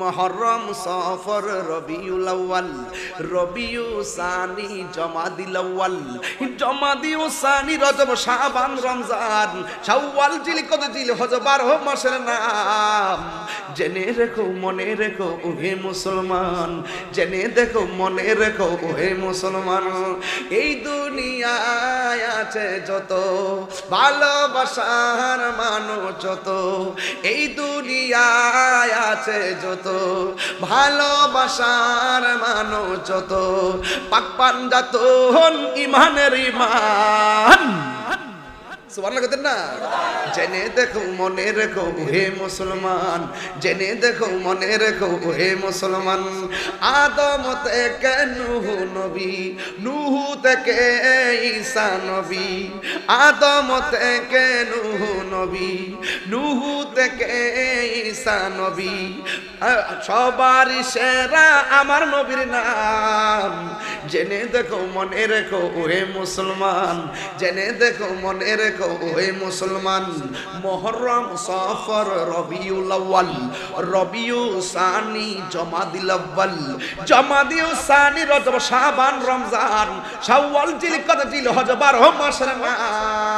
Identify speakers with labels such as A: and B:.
A: মহরম সফর রবিউল আউয়াল, রবিউ সানি জমাদিল আউয়াল। জমাদিউ সানি রজব শাবান রমজান, শাওয়াল জিলকদ জিল হজ বারো মাসের নাম। জেনে রেখো, মনে রেখো, ওহে মুসলমান, জেনে দেখো, মনে রেখো, ওহে মুসলমান। এই দুনিয়ায় আছে যত ভালোবাসার মানুষ, যত এই দুনিয়ায় আছে যত, ভালোবাসার মানুষ যত, পাক পাঞ্জাত ইমানের ইমান। জেনে দেখো, মনে রেখো হে মুসলমান, জেনে দেখো, মনে রেখো হে নুহু নুহু ঈসা নবী। সবার সেরা আমার নবীর নাম। জেনে দেখো, মনে রেখো, ওহে মুসলমান। জেনে দেখো, মনে রেখো, ওহে মুসলমান। মহরম সফর রবিউল আউয়াল। রবিউ সানি, জমাদিল আউয়াল। জমাদিউ সানি, রজব শাবান, রমজান। শাওয়াল জিলকদ জিল হজ বারো মাসের নাম।